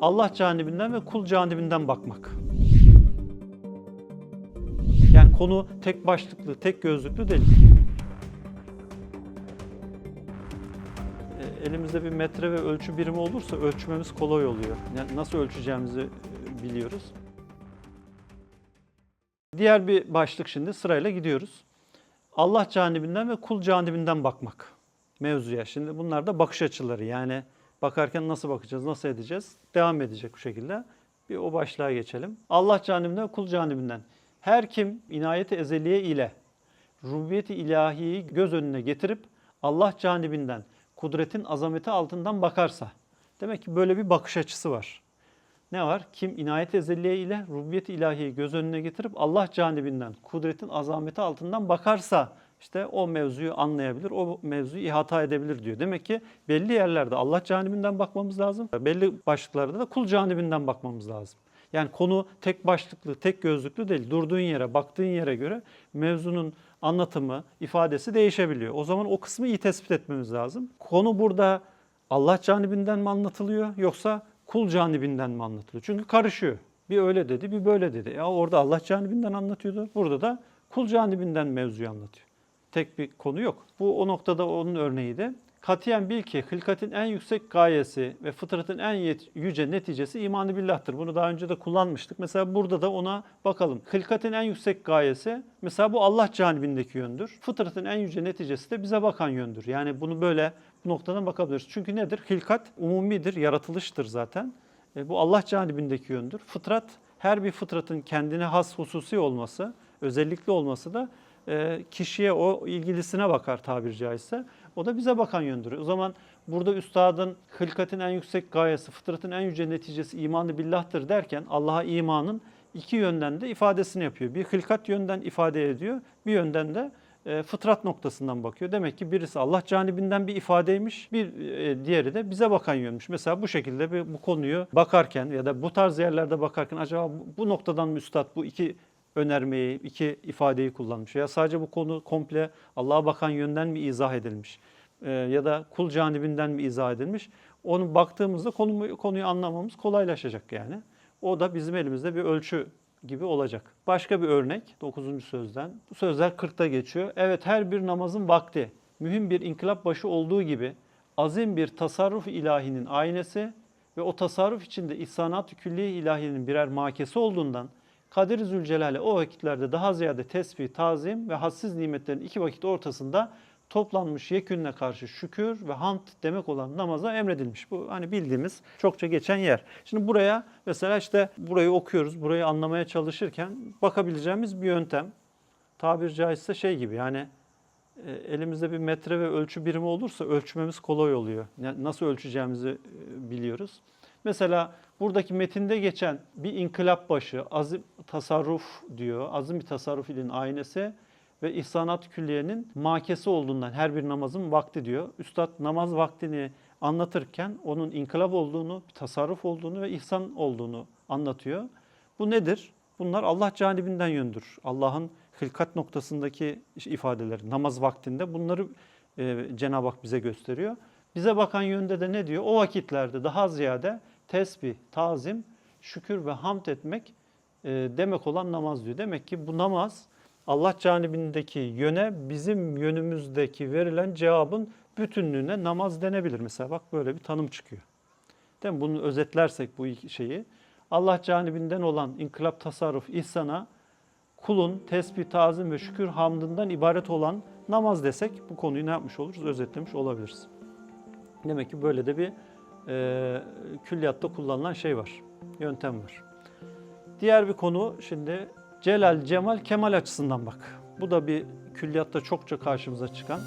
Allah canibinden ve kul canibinden bakmak. Yani konu tek başlıklı, tek gözlüklü değil. E, Elimizde bir metre ve ölçü birimi olursa ölçmemiz kolay oluyor. Yani nasıl ölçeceğimizi e, biliyoruz. Diğer bir başlık şimdi sırayla gidiyoruz. Allah canibinden ve kul canibinden bakmak mevzuya. Şimdi bunlar da bakış açıları yani bakarken nasıl bakacağız, nasıl edeceğiz? Devam edecek bu şekilde. Bir o başlığa geçelim. Allah canibinden, kul canibinden. Her kim inayeti ezeliye ile rububiyeti ilahiyi göz önüne getirip Allah canibinden, kudretin azameti altından bakarsa. Demek ki böyle bir bakış açısı var. Ne var? Kim inayet ezeliye ile rububiyet ilahiyi göz önüne getirip Allah canibinden, kudretin azameti altından bakarsa işte o mevzuyu anlayabilir, o mevzuyu ihata edebilir diyor. Demek ki belli yerlerde Allah canibinden bakmamız lazım. Belli başlıklarda da kul canibinden bakmamız lazım. Yani konu tek başlıklı, tek gözlüklü değil. Durduğun yere, baktığın yere göre mevzunun anlatımı, ifadesi değişebiliyor. O zaman o kısmı iyi tespit etmemiz lazım. Konu burada Allah canibinden mi anlatılıyor yoksa kul canibinden mi anlatılıyor? Çünkü karışıyor. Bir öyle dedi, bir böyle dedi. Ya orada Allah canibinden anlatıyordu. Burada da kul canibinden mevzuyu anlatıyor. Tek bir konu yok. Bu o noktada onun örneği de. Katiyen bil ki hılkatin en yüksek gayesi ve fıtratın en yüce neticesi imanı billahtır. Bunu daha önce de kullanmıştık. Mesela burada da ona bakalım. Hılkatin en yüksek gayesi mesela bu Allah canibindeki yöndür. Fıtratın en yüce neticesi de bize bakan yöndür. Yani bunu böyle bu noktadan bakabiliriz. Çünkü nedir? Hilkat umumidir, yaratılıştır zaten. E, bu Allah canibindeki yöndür. Fıtrat, her bir fıtratın kendine has hususi olması, özellikli olması da e, kişiye o ilgilisine bakar tabiri caizse. O da bize bakan yöndür. O zaman burada üstadın hılkatin en yüksek gayesi, fıtratın en yüce neticesi imanı billahtır derken Allah'a imanın iki yönden de ifadesini yapıyor. Bir hılkat yönden ifade ediyor, bir yönden de e, fıtrat noktasından bakıyor. Demek ki birisi Allah canibinden bir ifadeymiş, bir e, diğeri de bize bakan yönmüş. Mesela bu şekilde bir, bu konuyu bakarken ya da bu tarz yerlerde bakarken acaba bu, bu noktadan mı üstad bu iki önermeyi, iki ifadeyi kullanmış? Ya sadece bu konu komple Allah'a bakan yönden mi izah edilmiş? E, ya da kul canibinden mi izah edilmiş? Onu baktığımızda konu, konuyu anlamamız kolaylaşacak yani. O da bizim elimizde bir ölçü gibi olacak. Başka bir örnek 9. sözden. Bu sözler 40'ta geçiyor. Evet her bir namazın vakti mühim bir inkılap başı olduğu gibi azim bir tasarruf ilahinin aynesi ve o tasarruf içinde ihsanat-ı külliye ilahinin birer makesi olduğundan Kadir-i Zülcelal'e o vakitlerde daha ziyade tesbih, tazim ve hassiz nimetlerin iki vakit ortasında toplanmış yekünle karşı şükür ve hamd demek olan namaza emredilmiş. Bu hani bildiğimiz çokça geçen yer. Şimdi buraya mesela işte burayı okuyoruz, burayı anlamaya çalışırken bakabileceğimiz bir yöntem. Tabir caizse şey gibi yani e, elimizde bir metre ve ölçü birimi olursa ölçmemiz kolay oluyor. Nasıl ölçeceğimizi e, biliyoruz. Mesela buradaki metinde geçen bir inkılap başı, azim tasarruf diyor. Azim bir tasarruf ilin aynesi ve ihsanat külliyenin makesi olduğundan her bir namazın vakti diyor. Üstad namaz vaktini anlatırken onun inkılap olduğunu, tasarruf olduğunu ve ihsan olduğunu anlatıyor. Bu nedir? Bunlar Allah canibinden yöndür. Allah'ın hılkat noktasındaki ifadeleri namaz vaktinde bunları e, Cenab-ı Hak bize gösteriyor. Bize bakan yönde de ne diyor? O vakitlerde daha ziyade tesbih, tazim, şükür ve hamd etmek e, demek olan namaz diyor. Demek ki bu namaz Allah canibindeki yöne bizim yönümüzdeki verilen cevabın bütünlüğüne namaz denebilir. Mesela bak böyle bir tanım çıkıyor. Değil mi? Bunu özetlersek bu şeyi Allah canibinden olan inkılap, tasarruf, ihsana kulun tesbih, tazim ve şükür hamdından ibaret olan namaz desek bu konuyu ne yapmış oluruz? Özetlemiş olabiliriz. Demek ki böyle de bir e, külliyatta kullanılan şey var, yöntem var. Diğer bir konu şimdi celal, cemal, kemal açısından bak. Bu da bir külliyatta çokça karşımıza çıkan